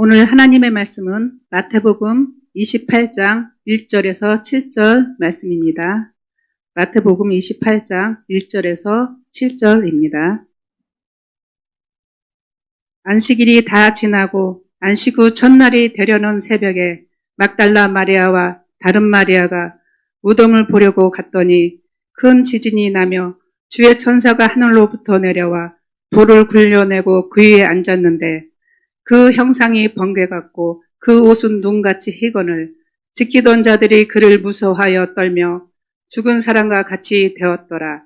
오늘 하나님의 말씀은 마태복음 28장 1절에서 7절 말씀입니다. 마태복음 28장 1절에서 7절입니다. 안식일이 다 지나고 안식 후 첫날이 되려는 새벽에 막달라 마리아와 다른 마리아가 무덤을 보려고 갔더니 큰 지진이 나며 주의 천사가 하늘로부터 내려와 돌을 굴려내고 그 위에 앉았는데 그 형상이 번개 같고 그 옷은 눈같이 희건을 지키던 자들이 그를 무서워하여 떨며 죽은 사람과 같이 되었더라.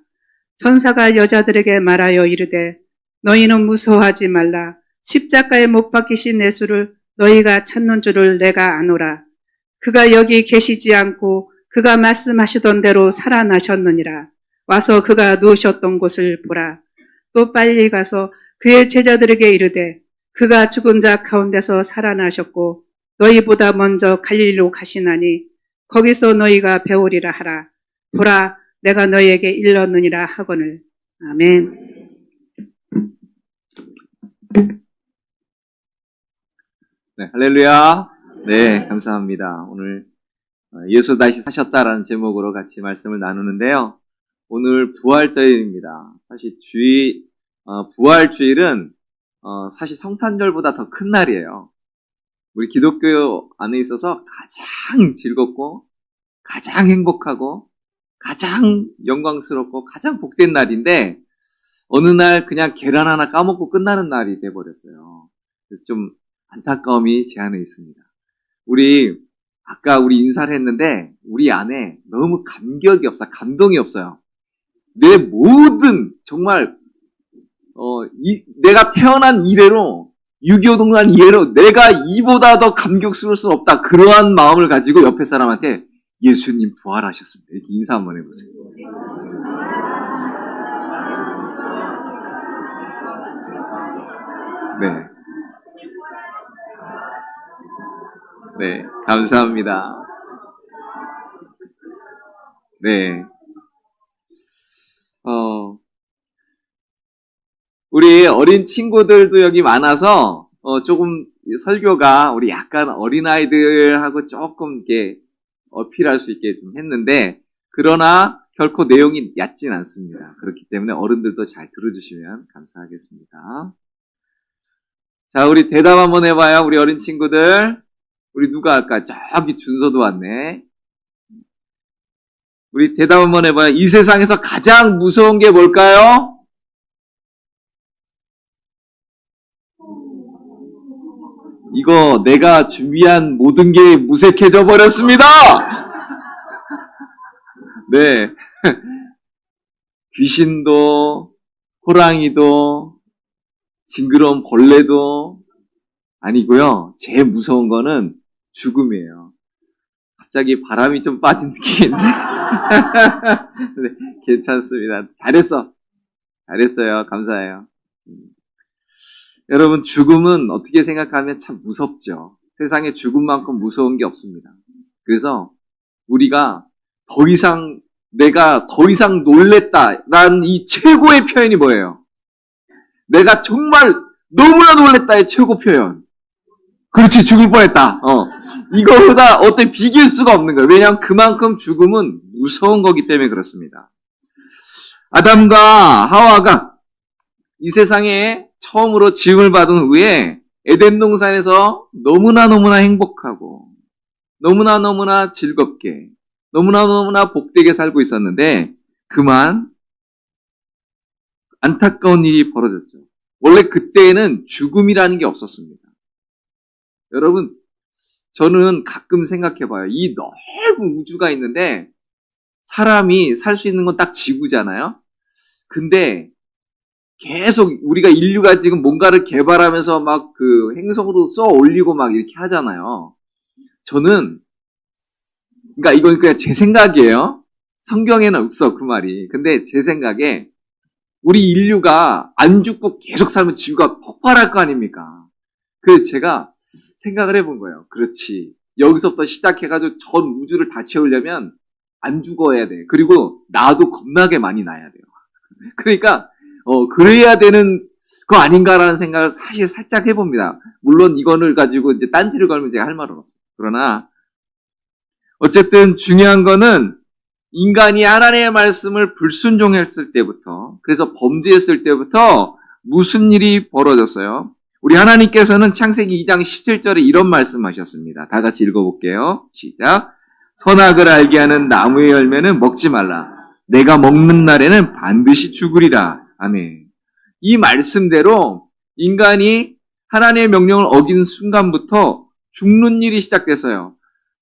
천사가 여자들에게 말하여 이르되 너희는 무서워하지 말라. 십자가에 못 박히신 예수를 너희가 찾는 줄을 내가 아노라. 그가 여기 계시지 않고 그가 말씀하시던 대로 살아나셨느니라. 와서 그가 누우셨던 곳을 보라. 또 빨리 가서 그의 제자들에게 이르되 그가 죽은 자 가운데서 살아나셨고 너희보다 먼저 갈릴리로 가시나니 거기서 너희가 배우리라 하라. 보라 내가 너희에게 일렀느니라 하거늘. 아멘. 네, 할렐루야. 네, 감사합니다. 오늘 어, 예수 다시 사셨다라는 제목으로 같이 말씀을 나누는데요. 오늘 부활절입니다. 사실 주일, 어, 부활주일은 어, 사실 성탄절보다 더 큰 날이에요. 우리 기독교 안에 있어서 가장 즐겁고, 가장 행복하고, 가장 영광스럽고, 가장 복된 날인데, 어느 날 그냥 계란 하나 까먹고 끝나는 날이 돼버렸어요. 그래서 좀 안타까움이 제 안에 있습니다. 우리, 아까 우리 인사를 했는데, 우리 안에 너무 감격이 없어, 감동이 없어요. 내 모든, 정말 어, 이, 내가 태어난 이래로, 6.25 동란 이래로 내가 이보다 더 감격스러울 수 없다. 그러한 마음을 가지고 옆에 사람한테 예수님 부활하셨습니다. 이렇게 인사 한번 해보세요. 네. 네, 감사합니다. 네. 어, 우리 어린 친구들도 여기 많아서 어, 조금 설교가 우리 약간 어린아이들하고 조금 이렇게 어필할 수 있게 좀 했는데 그러나 결코 내용이 얕진 않습니다. 그렇기 때문에 어른들도 잘 들어주시면 감사하겠습니다. 자, 우리 대답 한번 해봐요. 우리 어린 친구들. 우리 누가 할까? 저기 준서도 왔네. 우리 대답 한번 해봐요. 이 세상에서 가장 무서운 게 뭘까요? 이거 내가 준비한 모든 게 무색해져 버렸습니다! 네. 귀신도, 호랑이도, 징그러운 벌레도 아니고요. 제일 무서운 거는 죽음이에요. 갑자기 바람이 좀 빠진 느낌인데. 네, 괜찮습니다. 잘했어. 잘했어요. 감사해요. 여러분, 죽음은 어떻게 생각하면 참 무섭죠. 세상에 죽음만큼 무서운 게 없습니다. 그래서 우리가 더 이상, 내가 더 이상 놀랬다라는 이 최고의 표현이 뭐예요? 내가 정말 너무나 놀랬다의 최고 표현. 그렇지, 죽을 뻔했다. 어. 이거보다 어때 비길 수가 없는 거예요. 왜냐하면 그만큼 죽음은 무서운 거기 때문에 그렇습니다. 아담과 하와가 이 세상에 처음으로 지음을 받은 후에 에덴 동산에서 너무나 너무나 행복하고 너무나 너무나 즐겁게 너무나 너무나 복되게 살고 있었는데 그만 안타까운 일이 벌어졌죠. 원래 그때에는 죽음이라는 게 없었습니다. 여러분, 저는 가끔 생각해 봐요. 이 넓은 우주가 있는데 사람이 살 수 있는 건 딱 지구잖아요. 근데 계속 우리가 인류가 지금 뭔가를 개발하면서 막 그 행성으로 써 올리고 막 이렇게 하잖아요. 저는 그러니까 이건 그냥 제 생각이에요. 성경에는 없어 그 말이. 근데 제 생각에 우리 인류가 안 죽고 계속 살면 지구가 폭발할 거 아닙니까? 그래서 제가 생각을 해본 거예요. 그렇지. 여기서부터 시작해가지고 전 우주를 다 채우려면 안 죽어야 돼. 그리고 나도 겁나게 많이 나야 돼요. 그러니까 어, 그래야 되는, 그거 아닌가라는 생각을 사실 살짝 해봅니다. 물론 이거를 가지고 이제 딴지를 걸면 제가 할 말은 없어요. 그러나 어쨌든 중요한 거는 인간이 하나님의 말씀을 불순종했을 때부터 그래서 범죄했을 때부터 무슨 일이 벌어졌어요? 우리 하나님께서는 창세기 2장 17절에 이런 말씀하셨습니다. 다 같이 읽어볼게요. 시작. 선악을 알게 하는 나무의 열매는 먹지 말라. 내가 먹는 날에는 반드시 죽으리라. 아멘. 이 말씀대로 인간이 하나님의 명령을 어긴 순간부터 죽는 일이 시작됐어요.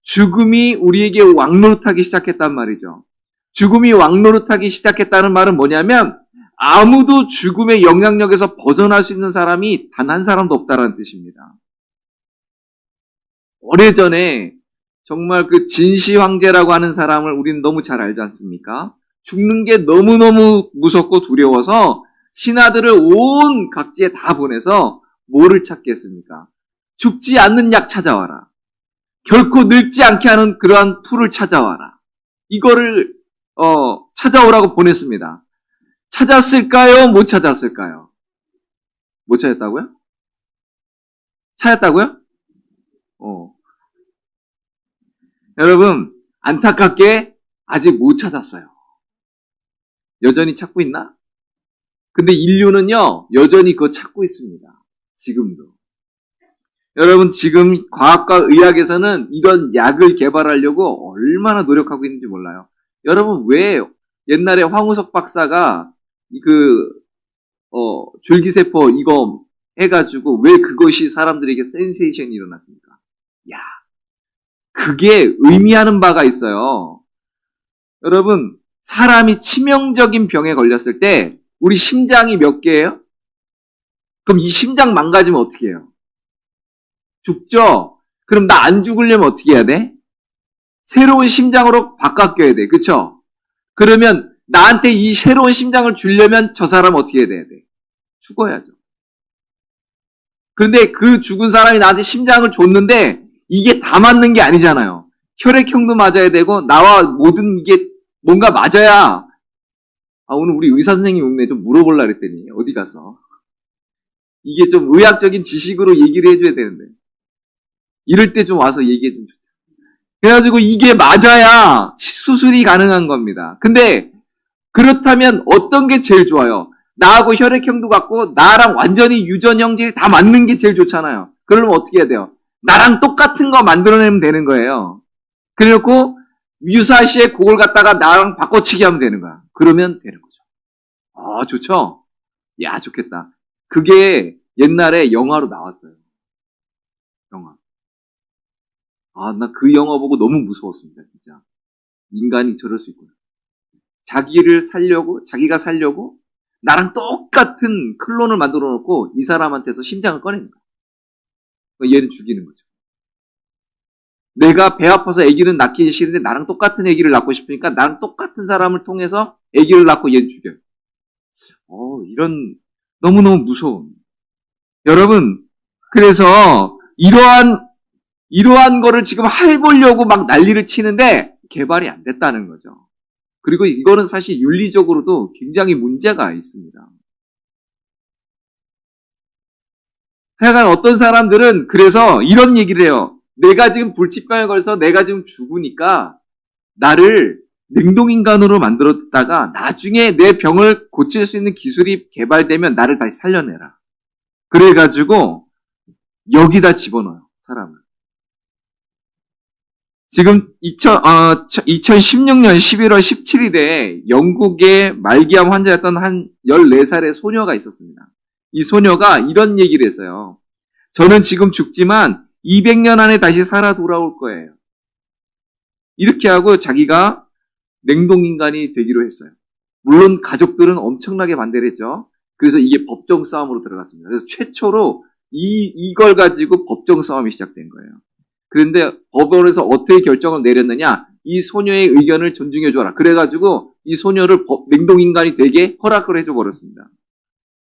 죽음이 우리에게 왕노릇하기 시작했단 말이죠. 죽음이 왕노릇하기 시작했다는 말은 뭐냐면 아무도 죽음의 영향력에서 벗어날 수 있는 사람이 단 한 사람도 없다는 뜻입니다. 오래전에 정말 그 진시 황제라고 하는 사람을 우리는 너무 잘 알지 않습니까? 죽는 게 너무너무 무섭고 두려워서 신하들을 온 각지에 다 보내서 뭐를 찾겠습니까? 죽지 않는 약 찾아와라. 결코 늙지 않게 하는 그러한 풀을 찾아와라. 이거를 어, 찾아오라고 보냈습니다. 찾았을까요? 못 찾았을까요? 못 찾았다고요? 찾았다고요? 어. 여러분, 안타깝게 아직 못 찾았어요. 여전히 찾고 있나? 근데 인류는요, 여전히 그거 찾고 있습니다. 지금도. 여러분, 지금 과학과 의학에서는 이런 약을 개발하려고 얼마나 노력하고 있는지 몰라요. 여러분, 왜 옛날에 황우석 박사가 그, 어, 줄기세포 이거 해가지고 왜 그것이 사람들에게 센세이션이 일어났습니까? 야, 그게 의미하는 바가 있어요. 여러분, 사람이 치명적인 병에 걸렸을 때 우리 심장이 몇 개예요? 그럼 이 심장 망가지면 어떻게 해요? 죽죠? 그럼 나 안 죽으려면 어떻게 해야 돼? 새로운 심장으로 바꿔껴야 돼. 그쵸? 그러면 나한테 이 새로운 심장을 주려면 저 사람 어떻게 해야 돼? 죽어야죠. 그런데 그 죽은 사람이 나한테 심장을 줬는데 이게 다 맞는 게 아니잖아요. 혈액형도 맞아야 되고 나와 모든 이게 뭔가 맞아야 아 오늘 우리 의사 선생님 오네 좀 물어볼라 그랬더니 어디 가서 이게 좀 의학적인 지식으로 얘기를 해줘야 되는데 이럴 때 좀 와서 얘기해 좀 주세요. 그래가지고 이게 맞아야 수술이 가능한 겁니다. 근데 그렇다면 어떤 게 제일 좋아요? 나하고 혈액형도 같고 나랑 완전히 유전 형질이 다 맞는 게 제일 좋잖아요. 그러면 어떻게 해야 돼요? 나랑 똑같은 거 만들어내면 되는 거예요. 그래놓고 유사시에 그걸 갖다가 나랑 바꿔치기 하면 되는 거야. 그러면 되는 거죠. 아, 좋죠? 야, 좋겠다. 그게 옛날에 영화로 나왔어요. 영화. 아, 나 그 영화 보고 너무 무서웠습니다, 진짜. 인간이 저럴 수 있구나. 자기를 살려고, 자기가 살려고, 나랑 똑같은 클론을 만들어 놓고 이 사람한테서 심장을 꺼내는 거야. 얘는 죽이는 거죠. 내가 배 아파서 아기를 낳기 싫은데 나랑 똑같은 아기를 낳고 싶으니까 나랑 똑같은 사람을 통해서 아기를 낳고 얘는 죽여요. 어, 이런 너무너무 무서운. 여러분, 그래서 이러한 이러한 거를 지금 해보려고 막 난리를 치는데 개발이 안 됐다는 거죠. 그리고 이거는 사실 윤리적으로도 굉장히 문제가 있습니다. 하여간 어떤 사람들은 그래서 이런 얘기를 해요. 내가 지금 불치병에 걸려서 내가 지금 죽으니까 나를 냉동인간으로 만들었다가 나중에 내 병을 고칠 수 있는 기술이 개발되면 나를 다시 살려내라. 그래가지고 여기다 집어넣어요, 사람을. 지금 2000, 어, 2016년 11월 17일에 영국의 말기암 환자였던 한 14살의 소녀가 있었습니다. 이 소녀가 이런 얘기를 했어요. 저는 지금 죽지만 200년 안에 다시 살아 돌아올 거예요. 이렇게 하고 자기가 냉동인간이 되기로 했어요. 물론 가족들은 엄청나게 반대를 했죠. 그래서 이게 법정 싸움으로 들어갔습니다. 그래서 최초로 이, 이걸 가지고 법정 싸움이 시작된 거예요. 그런데 법원에서 어떻게 결정을 내렸느냐? 이 소녀의 의견을 존중해줘라. 그래가지고 이 소녀를 법- 냉동인간이 되게 허락을 해줘 버렸습니다.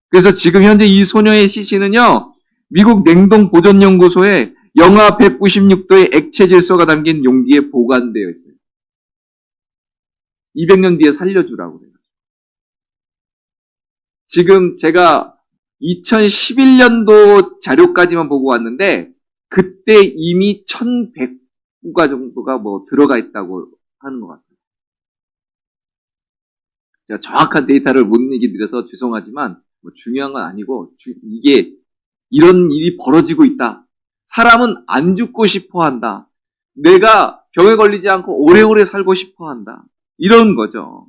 그래서 지금 현재 이 소녀의 시신은요, 미국 냉동보존연구소에 영하 196도의 액체 질소가 담긴 용기에 보관되어 있어요. 200년 뒤에 살려주라고 그래요. 지금 제가 2011년도 자료까지만 보고 왔는데 그때 이미 1100구가 정도가 뭐 들어가 있다고 하는 것 같아요. 제가 정확한 데이터를 못 얘기 드려서 죄송하지만 뭐 중요한 건 아니고 주- 이게 이런 일이 벌어지고 있다. 사람은 안 죽고 싶어 한다. 내가 병에 걸리지 않고 오래오래 살고 싶어 한다. 이런 거죠.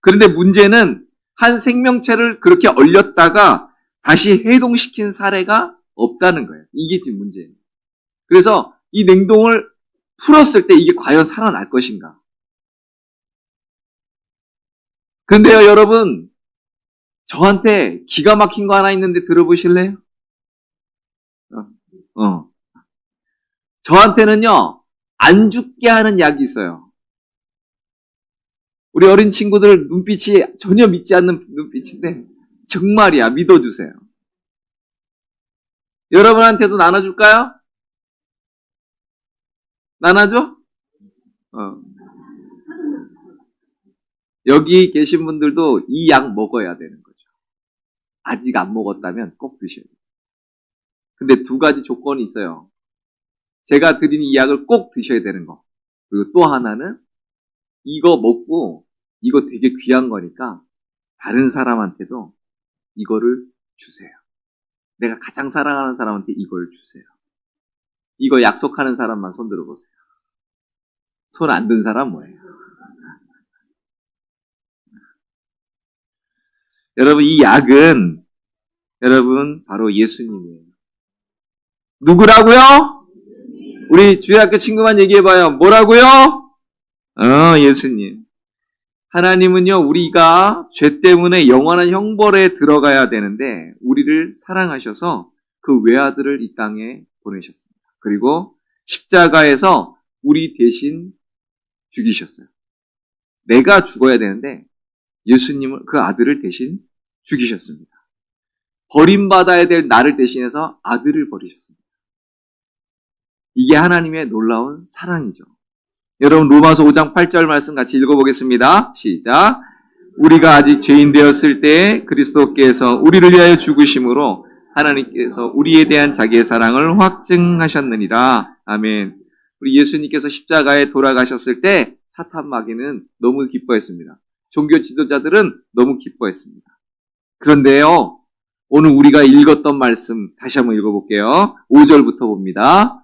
그런데 문제는 한 생명체를 그렇게 얼렸다가 다시 해동시킨 사례가 없다는 거예요. 이게 지금 문제예요. 그래서 이 냉동을 풀었을 때 이게 과연 살아날 것인가? 근데요, 여러분, 저한테 기가 막힌 거 하나 있는데 들어보실래요? 어, 어. 저한테는요, 안 죽게 하는 약이 있어요. 우리 어린 친구들 눈빛이 전혀 믿지 않는 눈빛인데, 정말이야, 믿어주세요. 여러분한테도 나눠줄까요? 나눠줘? 어. 여기 계신 분들도 이 약 먹어야 되는 거죠. 아직 안 먹었다면 꼭 드셔야 돼요. 근데 두 가지 조건이 있어요. 제가 드린 이 약을 꼭 드셔야 되는 거. 그리고 또 하나는 이거 먹고 이거 되게 귀한 거니까 다른 사람한테도 이거를 주세요. 내가 가장 사랑하는 사람한테 이걸 주세요. 이거 약속하는 사람만 손 들어보세요. 손 안 든 사람 뭐예요? 여러분, 이 약은 여러분 바로 예수님이에요. 누구라고요? 우리 주일학교 친구만 얘기해봐요. 뭐라고요? 어, 예수님. 하나님은요, 우리가 죄 때문에 영원한 형벌에 들어가야 되는데, 우리를 사랑하셔서 그 외아들을 이 땅에 보내셨습니다. 그리고 십자가에서 우리 대신 죽이셨어요. 내가 죽어야 되는데, 예수님은 그 아들을 대신 죽이셨습니다. 버림받아야 될 나를 대신해서 아들을 버리셨습니다. 이게 하나님의 놀라운 사랑이죠. 여러분 로마서 5장 8절 말씀 같이 읽어보겠습니다. 시작. 우리가 아직 죄인 되었을 때 그리스도께서 우리를 위하여 죽으심으로 하나님께서 우리에 대한 자기의 사랑을 확증하셨느니라. 아멘. 우리 예수님께서 십자가에 돌아가셨을 때 사탄 마귀는 너무 기뻐했습니다. 종교 지도자들은 너무 기뻐했습니다. 그런데요, 오늘 우리가 읽었던 말씀 다시 한번 읽어볼게요. 5절부터 봅니다.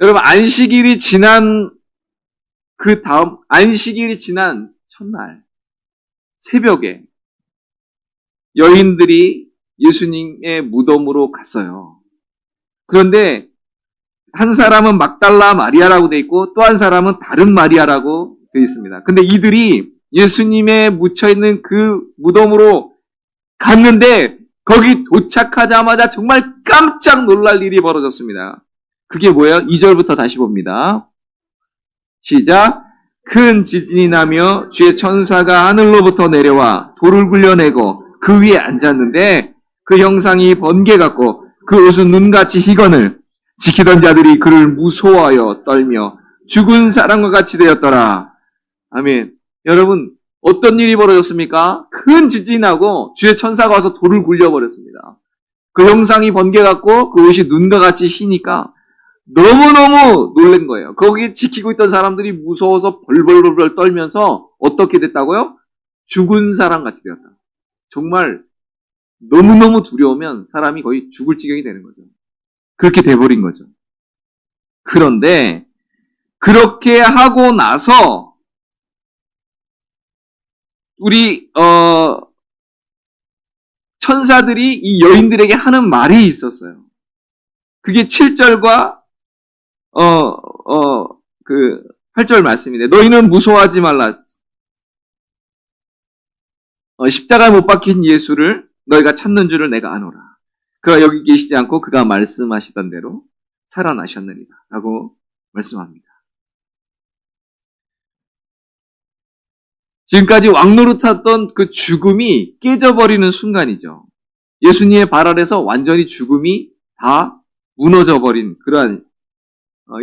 여러분 안식일이 지난 그 다음 안식일이 지난 첫날 새벽에 여인들이 예수님의 무덤으로 갔어요. 그런데 한 사람은 막달라 마리아라고 돼 있고 또 한 사람은 다른 마리아라고 되어 있습니다. 근데 이들이 예수님의 묻혀 있는 그 무덤으로 갔는데 거기 도착하자마자 정말 깜짝 놀랄 일이 벌어졌습니다. 그게 뭐예요? 2절부터 다시 봅니다. 시작. 큰 지진이 나며 주의 천사가 하늘로부터 내려와 돌을 굴려내고 그 위에 앉았는데 그 형상이 번개 같고 그 옷은 눈같이 희건을 지키던 자들이 그를 무서워하여 떨며 죽은 사람과 같이 되었더라. 아멘. 여러분, 어떤 일이 벌어졌습니까? 큰 지진이 나고 주의 천사가 와서 돌을 굴려버렸습니다. 그 형상이 번개 같고 그 옷이 눈과 같이 희니까 너무너무 놀란 거예요. 거기 지키고 있던 사람들이 무서워서 벌벌벌 떨면서 어떻게 됐다고요? 죽은 사람 같이 되었다. 정말 너무너무 두려우면 사람이 거의 죽을 지경이 되는 거죠. 그렇게 돼버린 거죠. 그런데 그렇게 하고 나서 우리 어 천사들이 이 여인들에게 하는 말이 있었어요. 그게 7절과 어, 어, 그, 8절 말씀인데, 너희는 무서워하지 말라. 어, 십자가에 못 박힌 예수를 너희가 찾는 줄을 내가 아노라. 그가 여기 계시지 않고 그가 말씀하시던 대로 살아나셨느니라. 라고 말씀합니다. 지금까지 왕노릇하던 그 죽음이 깨져버리는 순간이죠. 예수님의 발 아래서 완전히 죽음이 다 무너져 버린 그러한 어,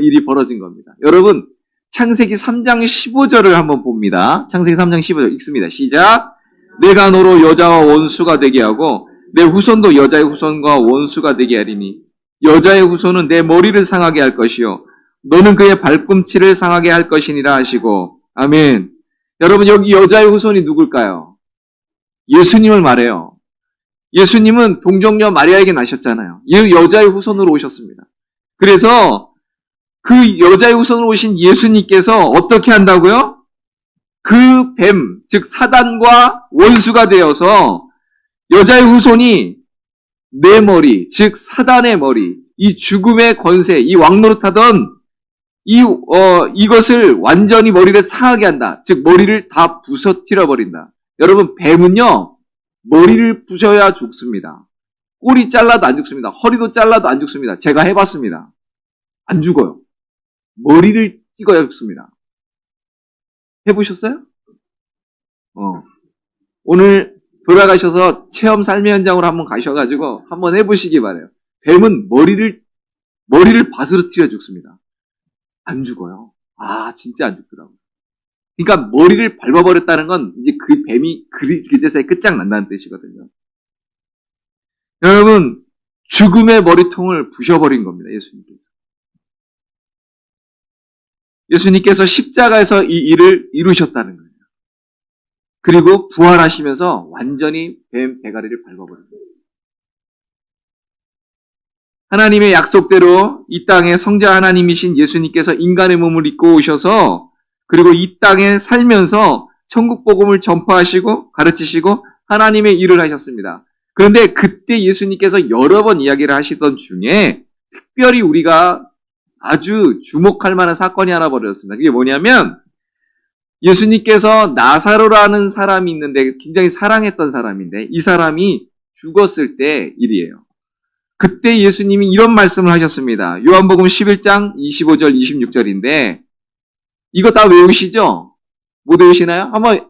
일이 벌어진 겁니다. 여러분, 창세기 3장 15절을 한번 봅니다. 창세기 3장 15절 읽습니다. 시작. 내가 너로 여자와 원수가 되게 하고 내 후손도 여자의 후손과 원수가 되게 하리니 여자의 후손은 내 머리를 상하게 할 것이요 너는 그의 발꿈치를 상하게 할 것이니라 하시고 아멘. 여러분 여기 여자의 후손이 누굴까요? 예수님을 말해요. 예수님은 동정녀 마리아에게 나셨잖아요. 이 여자의 후손으로 오셨습니다. 그래서 그 여자의 후손으로 오신 예수님께서 어떻게 한다고요? 그 뱀, 즉 사단과 원수가 되어서 여자의 후손이 내 머리, 즉 사단의 머리, 이 죽음의 권세, 이 왕노릇하던 이 어, 이것을 완전히 머리를 상하게 한다. 즉 머리를 다 부서뜨려 버린다. 여러분 뱀은요 머리를 부셔야 죽습니다. 꼬리 잘라도 안 죽습니다. 허리도 잘라도 안 죽습니다. 제가 해봤습니다. 안 죽어요. 머리를 찍어야 죽습니다. 해보셨어요? 어. 오늘 돌아가셔서 체험 삶의 현장으로 한번 가셔가지고 한번 해보시기 바래요. 뱀은 머리를 머리를 바스러뜨려 죽습니다. 안 죽어요. 아 진짜 안 죽더라고요. 그러니까 머리를 밟아버렸다는 건 이제 그 뱀이 그- 그제서야 끝장난다는 뜻이거든요. 여러분 죽음의 머리통을 부셔버린 겁니다. 예수님께서. 예수님께서 십자가에서 이 일을 이루셨다는 거예요. 그리고 부활하시면서 완전히 뱀 대가리를 밟아버린 거예요. 하나님의 약속대로 이 땅에 성자 하나님이신 예수님께서 인간의 몸을 입고 오셔서 그리고 이 땅에 살면서 천국 복음을 전파하시고 가르치시고 하나님의 일을 하셨습니다. 그런데 그때 예수님께서 여러 번 이야기를 하시던 중에 특별히 우리가 아주 주목할 만한 사건이 하나 벌어졌습니다. 그게 뭐냐면 예수님께서 나사로라는 사람이 있는데 굉장히 사랑했던 사람인데 이 사람이 죽었을 때 일이에요. 그때 예수님이 이런 말씀을 하셨습니다. 요한복음 11장 25절 26절인데 이거 다 외우시죠? 못 외우시나요? 한번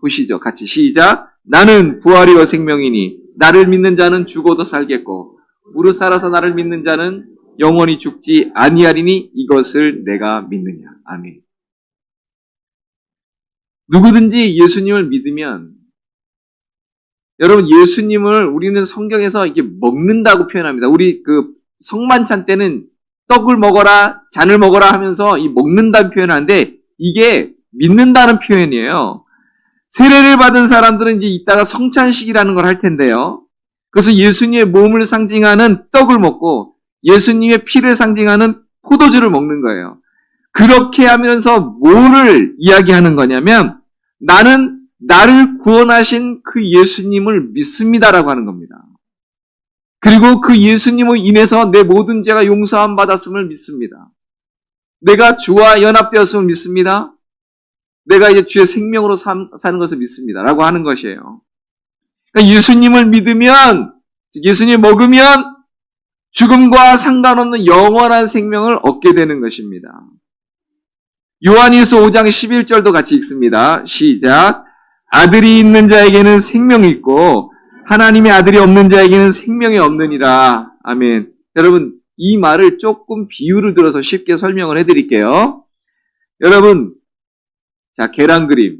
보시죠. 같이 시작. 나는 부활이요 생명이니 나를 믿는 자는 죽어도 살겠고 무릇 살아서 나를 믿는 자는 영원히 죽지 아니하리니 이것을 내가 믿느냐. 아멘. 누구든지 예수님을 믿으면 여러분 예수님을 우리는 성경에서 이게 먹는다고 표현합니다. 우리 그 성만찬 때는 떡을 먹어라, 잔을 먹어라 하면서 이 먹는다는 표현하는데 이게 믿는다는 표현이에요. 세례를 받은 사람들은 이제 이따가 성찬식이라는 걸 할 텐데요. 그래서 예수님의 몸을 상징하는 떡을 먹고 예수님의 피를 상징하는 포도주를 먹는 거예요. 그렇게 하면서 뭐를 이야기하는 거냐면 나는 나를 구원하신 그 예수님을 믿습니다라고 하는 겁니다. 그리고 그 예수님을 인해서 내 모든 죄가 용서함 받았음을 믿습니다. 내가 주와 연합되었음을 믿습니다. 내가 이제 주의 생명으로 삼- 사는 것을 믿습니다. 라고 하는 것이에요. 그러니까 예수님을 믿으면, 즉 예수님 먹으면 죽음과 상관없는 영원한 생명을 얻게 되는 것입니다. 요한일서 5장 11절도 같이 읽습니다. 시작. 아들이 있는 자에게는 생명이 있고 하나님의 아들이 없는 자에게는 생명이 없느니라. 아멘. 여러분 이 말을 조금 비유를 들어서 쉽게 설명을 해드릴게요. 여러분 자 계란 그림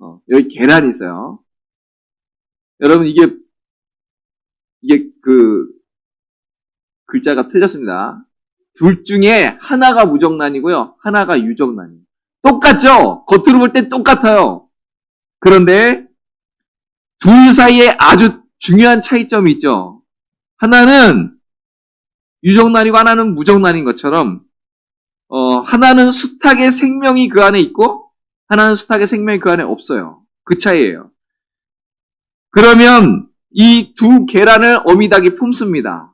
어, 여기 계란이 있어요. 여러분 이게 이게 그 글자가 틀렸습니다. 둘 중에 하나가 무정란이고요. 하나가 유정란이에요. 똑같죠? 겉으로 볼 땐 똑같아요. 그런데 둘 사이에 아주 중요한 차이점이 있죠. 하나는 유정란이고 하나는 무정란인 것처럼 어, 하나는 수탉의 생명이 그 안에 있고 하나는 수탉의 생명이 그 안에 없어요. 그 차이예요. 그러면 이 두 계란을 어미닭이 품습니다.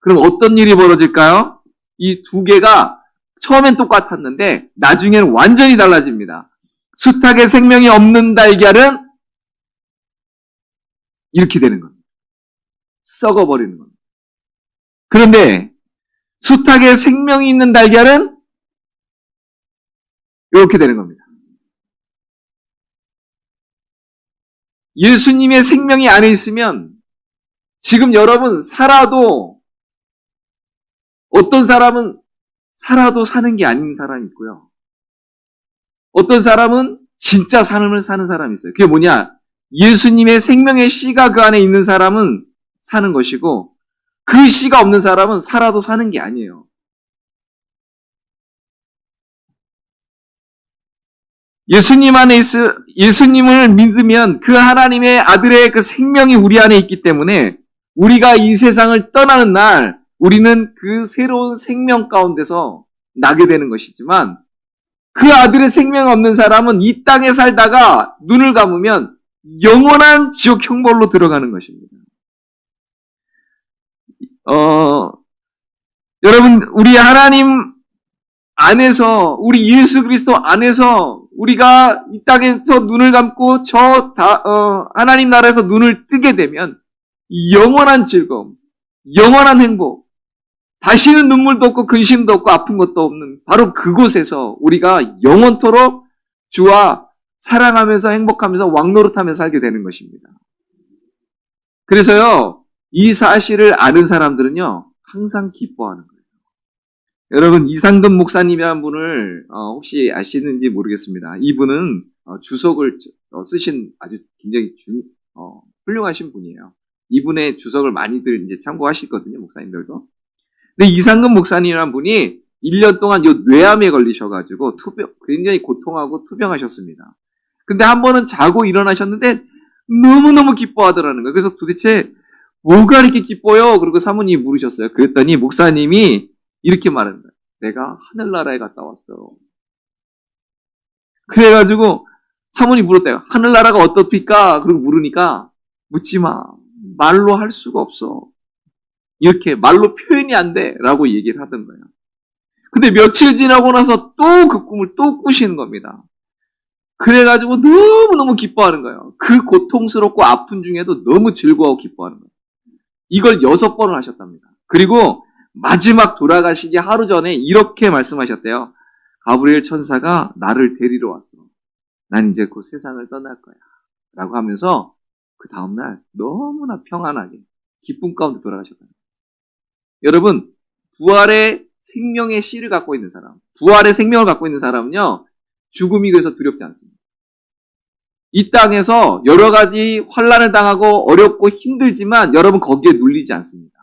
그럼 어떤 일이 벌어질까요? 이 두 개가 처음엔 똑같았는데 나중에는 완전히 달라집니다. 수탉의 생명이 없는 달걀은 이렇게 되는 겁니다. 썩어버리는 겁니다. 그런데 수탉에 생명이 있는 달걀은 이렇게 되는 겁니다. 예수님의 생명이 안에 있으면 지금 여러분 살아도 어떤 사람은 살아도 사는 게 아닌 사람이 있고요. 어떤 사람은 진짜 삶을 사는 사람이 있어요. 그게 뭐냐? 예수님의 생명의 씨가 그 안에 있는 사람은 사는 것이고 그 씨가 없는 사람은 살아도 사는 게 아니에요. 예수님 안에 있어, 예수님을 믿으면 그 하나님의 아들의 그 생명이 우리 안에 있기 때문에 우리가 이 세상을 떠나는 날 우리는 그 새로운 생명 가운데서 나게 되는 것이지만 그 아들의 생명 없는 사람은 이 땅에 살다가 눈을 감으면 영원한 지옥 형벌로 들어가는 것입니다. 어, 여러분, 우리 하나님 안에서, 우리 예수 그리스도 안에서 우리가 이 땅에서 눈을 감고 저 다, 어, 하나님 나라에서 눈을 뜨게 되면 영원한 즐거움, 영원한 행복, 다시는 눈물도 없고 근심도 없고 아픈 것도 없는 바로 그곳에서 우리가 영원토록 주와 사랑하면서 행복하면서 왕노릇하면서 살게 되는 것입니다. 그래서요, 이 사실을 아는 사람들은요, 항상 기뻐하는 거예요. 여러분, 이상금 목사님이라는 분을 어, 혹시 아시는지 모르겠습니다. 이분은 어, 주석을 어, 쓰신 아주 굉장히 주, 어, 훌륭하신 분이에요. 이분의 주석을 많이들 이제 참고하시거든요, 목사님들도. 근데 이상금 목사님이라는 분이 1년 동안 요 뇌암에 걸리셔가지고 투병, 굉장히 고통하고 투병하셨습니다. 근데 한 번은 자고 일어나셨는데 너무너무 기뻐하더라는 거예요. 그래서 도대체 뭐가 이렇게 기뻐요? 그리고 사모님이 물으셨어요. 그랬더니 목사님이 이렇게 말한 거예요. 내가 하늘나라에 갔다 왔어. 그래가지고 사모님 물었대요. 하늘나라가 어떻습니까? 그리고 물으니까 묻지 마. 말로 할 수가 없어. 이렇게 말로 표현이 안 돼. 라고 얘기를 하던 거예요. 근데 며칠 지나고 나서 또 그 꿈을 또 꾸시는 겁니다. 그래가지고 너무너무 기뻐하는 거예요. 그 고통스럽고 아픈 중에도 너무 즐거워 기뻐하는 거예요. 이걸 여섯 번을 하셨답니다. 그리고 마지막 돌아가시기 하루 전에 이렇게 말씀하셨대요. 가브리엘 천사가 나를 데리러 왔어. 난 이제 곧 세상을 떠날 거야. 라고 하면서 그 다음날 너무나 평안하게 기쁨 가운데 돌아가셨다. 여러분, 부활의 생명의 씨를 갖고 있는 사람, 부활의 생명을 갖고 있는 사람은요, 죽음이 그래서 두렵지 않습니다. 이 땅에서 여러 가지 환란을 당하고 어렵고 힘들지만 여러분 거기에 눌리지 않습니다.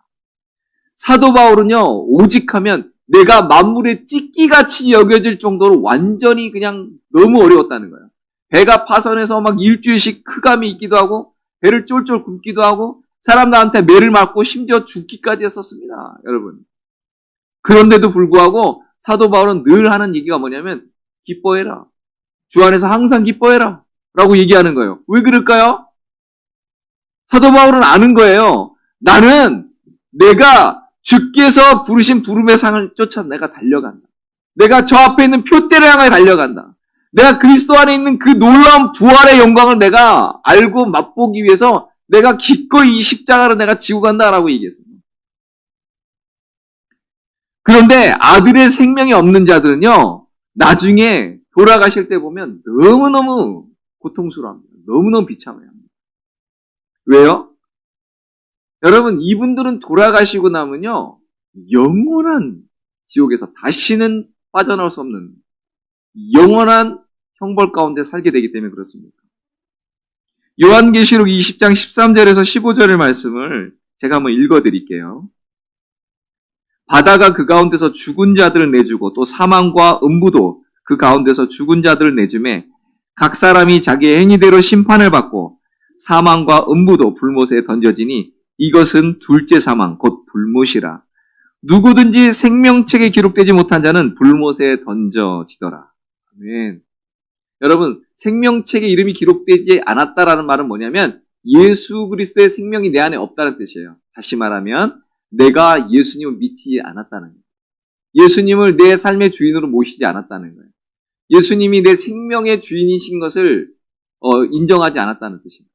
사도 바울은요, 오직 하면 내가 만물의 찢기같이 여겨질 정도로 완전히 그냥 너무 어려웠다는 거예요. 배가 파선해서 막 일주일씩 흑암이 있기도 하고, 배를 쫄쫄 굶기도 하고, 사람들한테 매를 맞고 심지어 죽기까지 했었습니다. 여러분. 그런데도 불구하고 사도 바울은 늘 하는 얘기가 뭐냐면, 기뻐해라. 주 안에서 항상 기뻐해라. 라고 얘기하는 거예요. 왜 그럴까요? 사도 바울은 아는 거예요. 나는 내가 주께서 부르신 부름의 상을 쫓아 내가 달려간다. 내가 저 앞에 있는 표대를 향해 달려간다. 내가 그리스도 안에 있는 그 놀라운 부활의 영광을 내가 알고 맛보기 위해서 내가 기꺼이 이 십자가를 내가 지고 간다라고 얘기했습니다. 그런데 아들의 생명이 없는 자들은요, 나중에 돌아가실 때 보면 너무너무 고통스러워합니다. 너무너무 비참해요. 왜요? 여러분, 이분들은 돌아가시고 나면요, 영원한 지옥에서 다시는 빠져나올 수 없는 영원한 형벌 가운데 살게 되기 때문에 그렇습니다. 요한계시록 20장 13절에서 15절의 말씀을 제가 한번 읽어 드릴게요. 바다가 그 가운데서 죽은 자들을 내주고 또 사망과 음부도 그 가운데서 죽은 자들을 내주매 각 사람이 자기의 행위대로 심판을 받고 사망과 음부도 불못에 던져지니 이것은 둘째 사망 곧 불못이라 누구든지 생명책에 기록되지 못한 자는 불못에 던져지더라. 아멘. 여러분 생명책에 이름이 기록되지 않았다라는 말은 뭐냐면 예수 그리스도의 생명이 내 안에 없다는 뜻이에요. 다시 말하면 내가 예수님을 믿지 않았다는 거예요. 예수님을 내 삶의 주인으로 모시지 않았다는 거예요. 예수님이 내 생명의 주인이신 것을 어, 인정하지 않았다는 뜻입니다.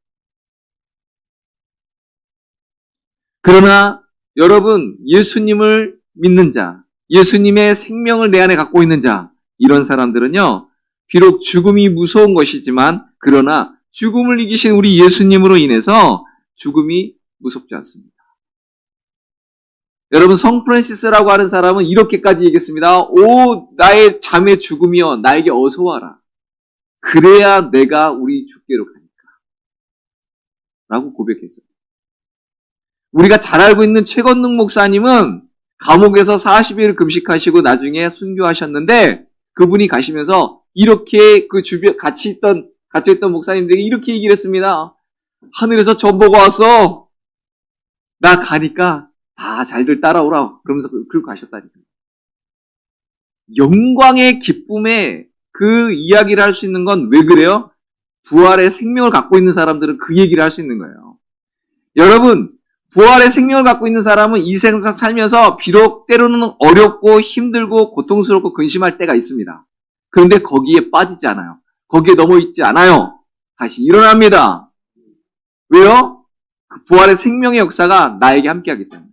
그러나 여러분, 예수님을 믿는 자, 예수님의 생명을 내 안에 갖고 있는 자, 이런 사람들은요, 비록 죽음이 무서운 것이지만, 그러나 죽음을 이기신 우리 예수님으로 인해서 죽음이 무섭지 않습니다. 여러분, 성 프란시스라고 하는 사람은 이렇게까지 얘기했습니다. 오, 나의 잠의 죽음이여, 나에게 어서 와라. 그래야 내가 우리 주께로 가니까. 라고 고백했어요. 우리가 잘 알고 있는 최건능 목사님은 감옥에서 40일 금식하시고 나중에 순교하셨는데 그분이 가시면서 이렇게 그 주변 같이 있던 같이 있던 목사님들이 이렇게 얘기를 했습니다. 하늘에서 전보가 왔어. 나 가니까 다 잘들 따라오라. 그러면서 그- 그러고 가셨다니까. 영광의 기쁨에 그 이야기를 할 수 있는 건 왜 그래요? 부활의 생명을 갖고 있는 사람들은 그 얘기를 할 수 있는 거예요. 여러분, 부활의 생명을 갖고 있는 사람은 이 세상 살면서 비록 때로는 어렵고 힘들고 고통스럽고 근심할 때가 있습니다. 그런데 거기에 빠지지 않아요. 거기에 넘어 있지 않아요. 다시 일어납니다. 왜요? 그 부활의 생명의 역사가 나에게 함께하기 때문에.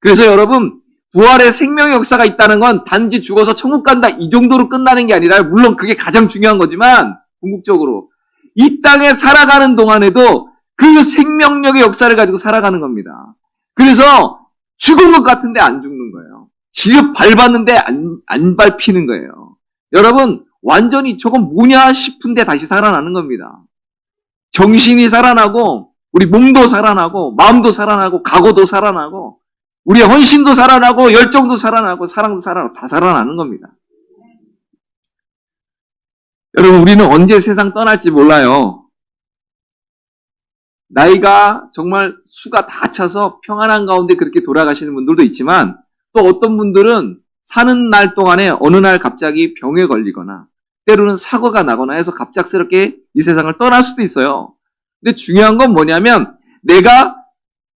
그래서 여러분, 부활의 생명의 역사가 있다는 건 단지 죽어서 천국 간다 이 정도로 끝나는 게 아니라 물론 그게 가장 중요한 거지만 궁극적으로 이 땅에 살아가는 동안에도 그 생명력의 역사를 가지고 살아가는 겁니다. 그래서 죽은 것 같은데 안 죽는 거예요. 지름 밟았는데 안, 안 밟히는 거예요. 여러분, 완전히 저건 뭐냐 싶은데 다시 살아나는 겁니다. 정신이 살아나고, 우리 몸도 살아나고, 마음도 살아나고, 각오도 살아나고, 우리의 헌신도 살아나고, 열정도 살아나고, 사랑도 살아나고, 다 살아나는 겁니다. 여러분, 우리는 언제 세상 떠날지 몰라요. 나이가 정말 수가 다 차서 평안한 가운데 그렇게 돌아가시는 분들도 있지만 또 어떤 분들은 사는 날 동안에 어느 날 갑자기 병에 걸리거나 때로는 사고가 나거나 해서 갑작스럽게 이 세상을 떠날 수도 있어요. 근데 중요한 건 뭐냐면 내가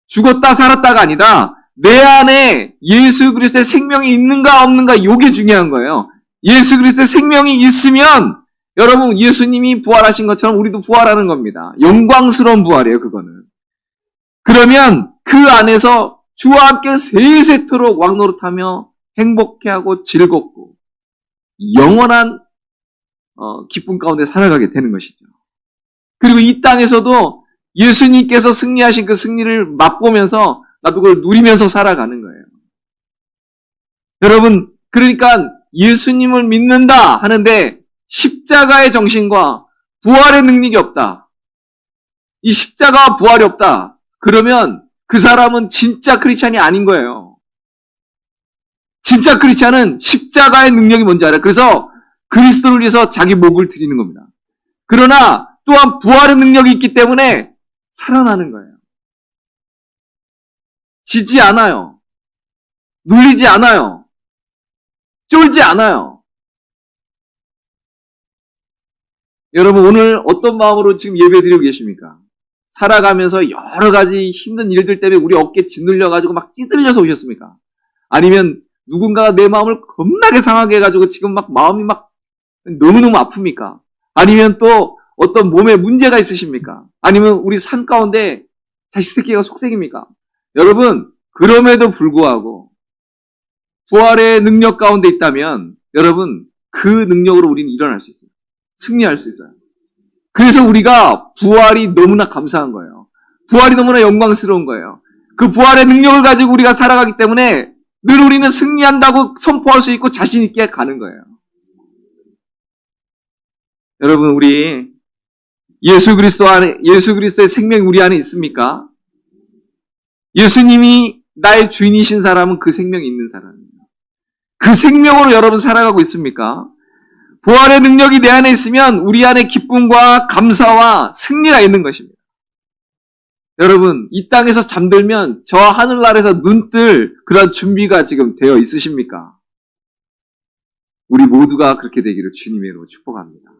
죽었다 살았다가 아니라 내 안에 예수 그리스도의 생명이 있는가 없는가 이게 중요한 거예요. 예수 그리스도의 생명이 있으면 여러분, 예수님이 부활하신 것처럼 우리도 부활하는 겁니다. 영광스러운 부활이에요, 그거는. 그러면 그 안에서 주와 함께 세세토록 왕노릇하며 행복해하고 즐겁고 영원한 어, 기쁨 가운데 살아가게 되는 것이죠. 그리고 이 땅에서도 예수님께서 승리하신 그 승리를 맛보면서 나도 그걸 누리면서 살아가는 거예요. 여러분, 그러니까 예수님을 믿는다 하는데 십자가의 정신과 부활의 능력이 없다. 이 십자가와 부활이 없다. 그러면 그 사람은 진짜 크리스찬이 아닌 거예요. 진짜 크리스찬은 십자가의 능력이 뭔지 알아요. 그래서 그리스도를 위해서 자기 목을 드리는 겁니다. 그러나 또한 부활의 능력이 있기 때문에 살아나는 거예요. 지지 않아요. 눌리지 않아요. 쫄지 않아요. 여러분 오늘 어떤 마음으로 지금 예배 드리고 계십니까? 살아가면서 여러 가지 힘든 일들 때문에 우리 어깨 짓눌려 가지고 막 찌들려서 오셨습니까? 아니면 누군가가 내 마음을 겁나게 상하게 해가지고 지금 막 마음이 막 너무너무 아픕니까? 아니면 또 어떤 몸에 문제가 있으십니까? 아니면 우리 삶 가운데 자식 새끼가 속색입니까? 여러분 그럼에도 불구하고 부활의 능력 가운데 있다면 여러분 그 능력으로 우리는 일어날 수 있어요. 승리할 수 있어요. 그래서 우리가 부활이 너무나 감사한 거예요. 부활이 너무나 영광스러운 거예요. 그 부활의 능력을 가지고 우리가 살아가기 때문에 늘 우리는 승리한다고 선포할 수 있고 자신 있게 가는 거예요. 여러분 우리 예수 그리스도 안에 예수 그리스도의 생명이 우리 안에 있습니까? 예수님이 나의 주인이신 사람은 그 생명이 있는 사람입니다. 그 생명으로 여러분 살아가고 있습니까? 부활의 능력이 내 안에 있으면 우리 안에 기쁨과 감사와 승리가 있는 것입니다. 여러분, 이 땅에서 잠들면 저 하늘나라에서 눈뜰 그런 준비가 지금 되어 있으십니까? 우리 모두가 그렇게 되기를 주님의 이름으로 축복합니다.